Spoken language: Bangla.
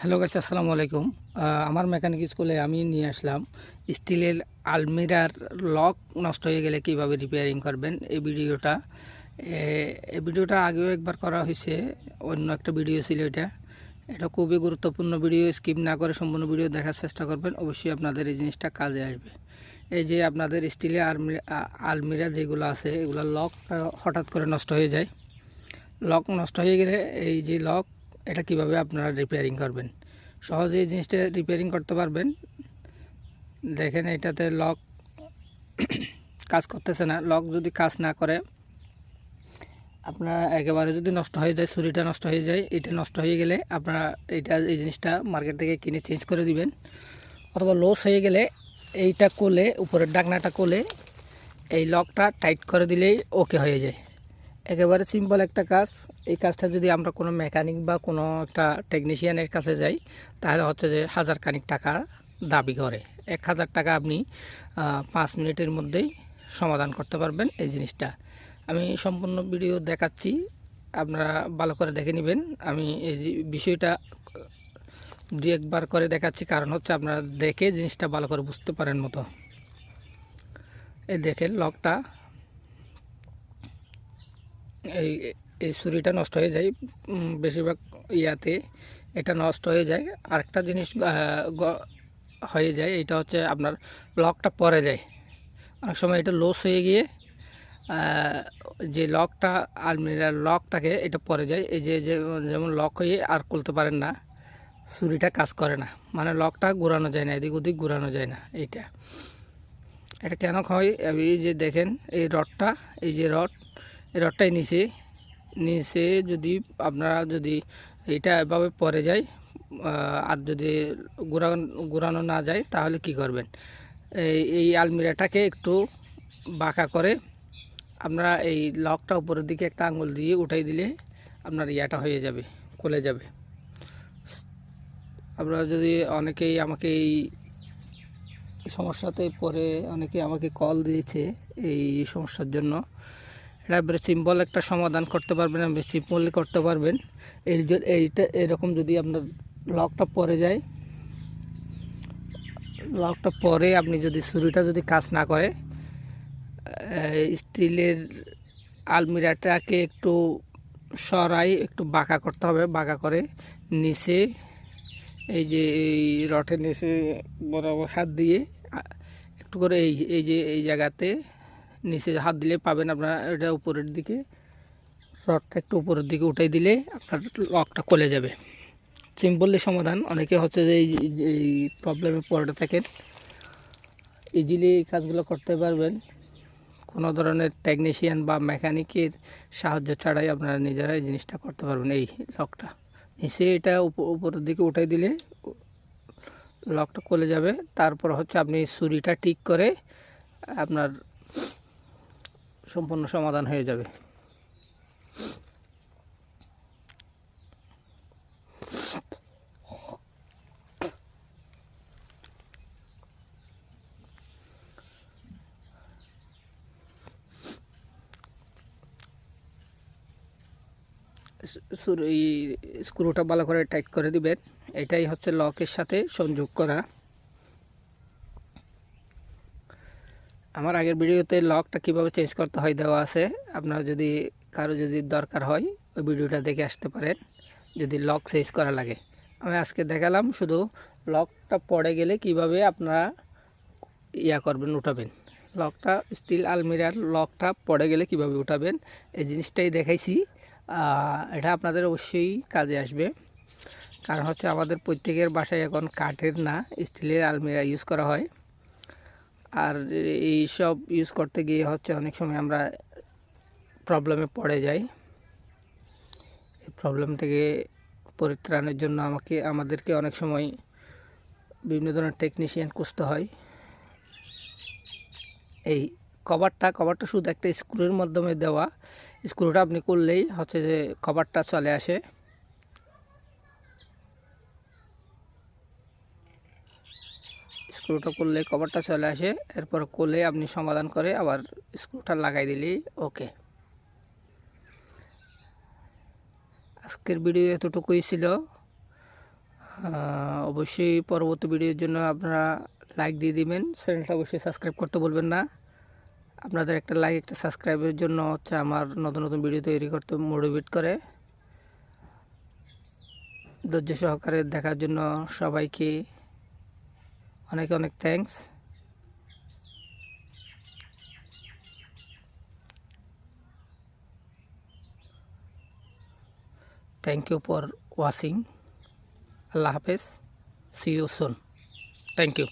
হ্যালো গাইস, আসসালামু আলাইকুম। আমার মেকানিক স্কুলে আমি নিয়ে আসলাম স্টিলের আলমিরার লক নষ্ট হয়ে গেলে কীভাবে রিপেয়ারিং করবেন এই ভিডিওটা। এই ভিডিওটা আগেও একবার করা হয়েছে, অন্য একটা ভিডিও ছিল এটা। এটা খুবই গুরুত্বপূর্ণ ভিডিও স্কিপ না করে সম্পূর্ণ ভিডিও দেখার চেষ্টা করবেন, অবশ্যই আপনাদের এই জিনিসটা কাজে আসবে। এই যে আপনাদের স্টিলের আলমিরা যেগুলো আছে, এগুলো লক হঠাৎ করে নষ্ট হয়ে যায়। লক নষ্ট হয়ে গেলে এই যে লক এটা কীভাবে আপনারা রিপেয়ারিং করবেন? সহজে এই জিনিসটা রিপেয়ারিং করতে পারবেন। দেখেন এটাতে লক কাজ করতেছে না। লক যদি কাজ না করে, আপনার একেবারে যদি নষ্ট হয়ে যায়, ছুরিটা নষ্ট হয়ে যায়, এটা নষ্ট হয়ে গেলে আপনারা এটা এই জিনিসটা মার্কেট থেকে কিনে চেঞ্জ করে দিবেন। অথবা লস হয়ে গেলে এইটা কোলে উপরের ডাকনাটা কোলে এই লকটা টাইট করে দিলেই ওকে হয়ে যায়। একেবারে সিম্পল একটা কাজ। এই কাজটা যদি আমরা কোনো মেকানিক বা কোনো একটা টেকনিশিয়ানের কাছে যাই, তাহলে হচ্ছে যে হাজার খানিক টাকা দাবি করে। এক হাজার টাকা আপনি পাঁচ মিনিটের মধ্যেই সমাধান করতে পারবেন এই জিনিসটা। আমি সম্পূর্ণ ভিডিও দেখাচ্ছি, আপনারা ভালো করে দেখে নেবেন। আমি এই যে বিষয়টা, দু একবার করে দেখাচ্ছি, কারণ হচ্ছে আপনারা দেখে জিনিসটা ভালো করে বুঝতে পারেন মতো। এই দেখেন লকটা এই এই ছুরিটা নষ্ট হয়ে যায় বেশিরভাগ ইয়াতে এটা নষ্ট হয়ে যায়। আরেকটা জিনিস হয়ে যায়, এটা হচ্ছে আপনার লকটা পরে যায়। অনেক সময় এটা লস হয়ে গিয়ে যে লকটা, আলমিরার লক থাকে, এটা পরে যায়। এই যে, যেমন লক হয়ে আর খুলতে পারেন না, ছুরিটা কাজ করে না। মানে লকটা ঘোরানো যায় না, এদিক ওদিক ঘোরানো যায় না, এইটা। এটা কেন হয়? এই যে দেখেন, এই রডটা, এই যে রড রডটাই নিচে নিচে যদি আপনারা যদি এটা এভাবে পরে যায় আর যদি ঘোরানো ঘোরানো না যায়, তাহলে কি করবেন? এই এই আলমিরাটাকে একটু বাঁকা করে আপনারা এই লকটা উপরের দিকে একটা আঙুল দিয়ে উঠাই দিলে আপনার ইয়াটা হয়ে যাবে, খুলে যাবে। আপনারা যদি অনেকেই আমাকে এই সমস্যাতে পরে অনেকে আমাকে কল দিয়েছে এই সমস্যার জন্য। এটা সিম্পল একটা সমাধান করতে পারবেন, আপনি সিম্পলি করতে পারবেন। জ- এইটা, এরকম যদি আপনার লকটা পরে যায় লকটা পরে আপনি যদি ছুরিটা যদি কাজ না করে স্টিলের আলমিরাটাকে একটু সরাই, একটু বাঁকা করতে হবে, বাঁকা করে নিচে, এই যে এই রথের নিচে বরাবর হাত দিয়ে একটু করে এই এই যে এই জায়গাতে নিচে হাত দিলে পাবেন আপনারা এটা উপরের দিকে। রডটা একটু উপরের দিকে উঠাই দিলে আপনার লকটা খুলে যাবে। সিম্পলি সমাধান। অনেকে হচ্ছে যে এই প্রবলেমে পড়ে থাকেন। ইজিলি এই কাজগুলো করতে পারবেন। কোনো ধরনের টেকনিশিয়ান বা মেকানিকের সাহায্য ছাড়াই আপনারা নিজেরা এই জিনিসটা করতে পারবেন, এই লকটা। নিচে এটা উপ- উপরের দিকে উঠাই দিলে লকটা খুলে যাবে। তারপর হচ্ছে আপনি ছুরিটা ঠিক করে আপনার সম্পূর্ণ সমাধান হয়ে যাবে। স্ক্রুটা ভালো করে টাইট করে দিবেন। এটাই হচ্ছে লকের সাথে সংযোগ করা। আমার আগের ভিডিওতে লকটা কীভাবে চেঞ্জ করতে হয় দেওয়া আছে। আপনারা যদি কারও যদি দরকার হয়, ওই ভিডিওটা দেখে আসতে পারেন, যদি লক চেঞ্জ করা লাগে। আমি আজকে দেখালাম শুধু লকটা পড়ে গেলে কীভাবে আপনারা ইয়া করবেন, উঠাবেন। লকটা স্টিল আলমিরার লকটা পড়ে গেলে কীভাবে উঠাবেন, এই জিনিসটাই দেখাইছি। এটা আপনাদের অবশ্যই কাজে আসবে। কারণ হচ্ছে আমাদের প্রত্যেকের বাসায় এখন কাঠের না স্টিলের আলমিরা ইউজ করা হয়। আর এই সব ইউজ করতে গিয়ে হচ্ছে অনেক সময় আমরা প্রবলেমে পড়ে যাই। এই প্রবলেম থেকে পরিত্রাণের জন্য আমাকে, আমাদেরকে অনেক সময় বিভিন্ন ধরনের টেকনিশিয়ান খুঁজতে হয়। এই কভারটা কভারটা শুধু একটা স্ক্রুর মাধ্যমে দেওয়া। স্ক্রুটা আপনি করলেই হচ্ছে যে কভারটা চলে আসে। স্ক্রুটা করলে কভারটা চলে আসে। এরপর কোলে আপনি সমাধান করে আবার স্ক্রুটা লাগাই দিলেই ওকে আজকের ভিডিও এতটুকুই ছিল। অবশ্যই পরবর্তী ভিডিওর জন্য আপনারা লাইক দিয়ে দিবেন। চ্যানেলটা অবশ্যই সাবস্ক্রাইব করতে বলবেন না। আপনাদের একটা লাইক একটা সাবস্ক্রাইবের জন্য হচ্ছে আমার নতুন নতুন ভিডিও তৈরি করতে মোটিভেট করে। ধৈর্য সহকারে দেখার জন্য সবাইকে অনেক অনেক thanks thank you for watching আল্লাহ হাফেজ see you soon thank you